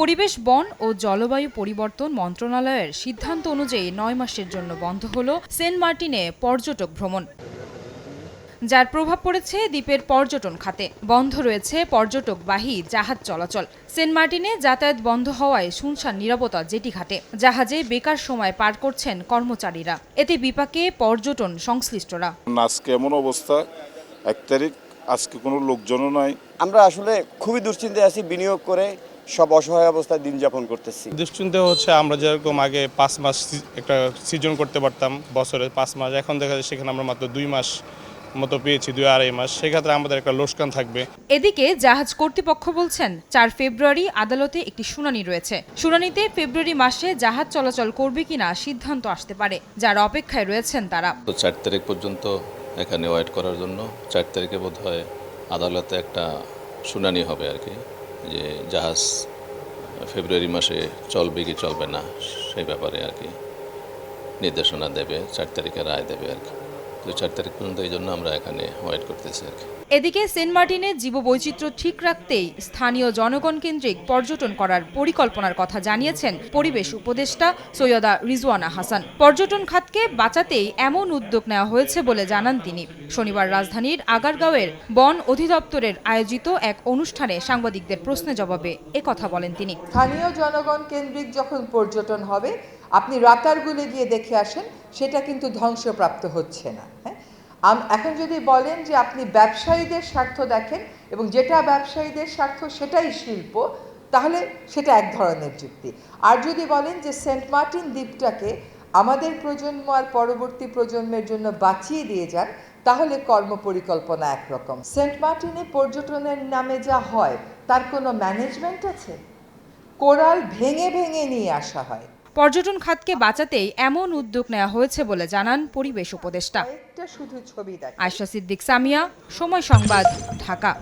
পরিবেশ বন ও জলবায়ু পরিবর্তন মন্ত্রণালয়ের সিদ্ধান্ত অনুযায়ী নয় মাসের জন্য বন্ধ হল সেন্ট মার্টিনে পর্যটক ভ্রমণ। যার প্রভাব পড়েছে দ্বীপের পর্যটন খাতে। বন্ধ রয়েছে পর্যটকবাহী জাহাজ চলাচল। সেন্ট মার্টিনে যাতায়াত বন্ধ হওয়ায় শুনশান নিরাপত্তা জেটি ঘাটে। জাহাজে বেকার সময় পার করছেন কর্মচারীরা। এতে বিপাকে পর্যটন সংশ্লিষ্টরা। আজকে এমন অবস্থা এক তারিখ আজকে কোনো লোকজনও নাই। আমরা আসলে খুবই দুশ্চিন্তায় আছি বিনিয়োগ করে। সব অসহায় অবস্থায় দিন যাপন করতেছি। দুশ্চিন্তা হচ্ছে আমরা যেরকম আগে পাঁচ মাস সি- একটা সিজন করতে পারতাম বছরে পাঁচ মাস। এখন দেখা যায় সেখানে আমরা মাত্র দুই মাস মতো পেয়েছি দুই আড়াই মাস। সেক্ষেত্রে আমাদের একটা লোকসান থাকবে। এদিকে জাহাজ কর্তৃপক্ষ বলছেন চার ফেব্রুয়ারি আদালতে একটি শুনানি রয়েছে। শুনানিতে ফেব্রুয়ারি মাসে জাহাজ চলাচল করবে কিনা সিদ্ধান্ত আসতে পারে যার অপেক্ষায় রয়েছেন তারা। তো চার তারিখ পর্যন্ত এখানে ওয়েট করার জন্য চার তারিখে বোধ হয় আদালতে একটা শুনানি হবে আর কি। যে জাহাজ ফেব্রুয়ারি মাসে চলবে কি চলবে না সেই ব্যাপারে আর কি নির্দেশনা দেবে, চার তারিখে রায় দেবে আর কি। তো চার তারিখ পর্যন্ত এই জন্য আমরা এখানে ওয়েট করতেছি আর কি। এদিকে সেন্ট মার্টিনে জীববৈচিত্র্য ঠিক রাখতেই স্থানীয় জনগণ কেন্দ্রিক পর্যটন করার পরিকল্পনার কথা জানিয়েছেন পরিবেশ উপদেষ্টা সৈয়দা রিজওয়ানা হাসান। পর্যটন খাতকে বাঁচাতেই এমন উদ্যোগ নেওয়া হয়েছে বলে জানান তিনি। শনিবার রাজধানীর আগারগাঁওয়ের বন অধিদপ্তরের আয়োজিত এক অনুষ্ঠানে সাংবাদিকদের প্রশ্নে জবাবে একথা বলেন তিনি। স্থানীয় জনগণ কেন্দ্রিক যখন পর্যটন হবে আপনি রাতারগুলে গিয়ে দেখে আসেন, সেটা কিন্তু ধ্বংসপ্রাপ্ত হচ্ছে না হ্যাঁ? এখন যদি বলেন যে আপনি ব্যবসায়ীদের স্বার্থ দেখেন এবং যেটা ব্যবসায়ীদের স্বার্থ সেটাই শিল্প, তাহলে সেটা এক ধরনের যুক্তি। আর যদি বলেন যে সেন্ট মার্টিন দ্বীপটাকে আমাদের প্রজন্ম আর পরবর্তী প্রজন্মের জন্য বাঁচিয়ে দিয়ে যান, তাহলে কর্মপরিকল্পনা একরকম। সেন্ট মার্টিনে পর্যটনের নামে যা হয়, তার কোনো ম্যানেজমেন্ট আছে? কোরাল ভেঙে ভেঙে নিয়ে আসা হয়। পর্যটন খাতকে বাঁচাতেই এমন উদ্যোগ নেওয়া হয়েছে বলে জানান পরিবেশ উপদেষ্টা। আয়সা শুধু ছবি আয়শা সিদ্দিক সামিয়া সময় সংবাদ ঢাকা।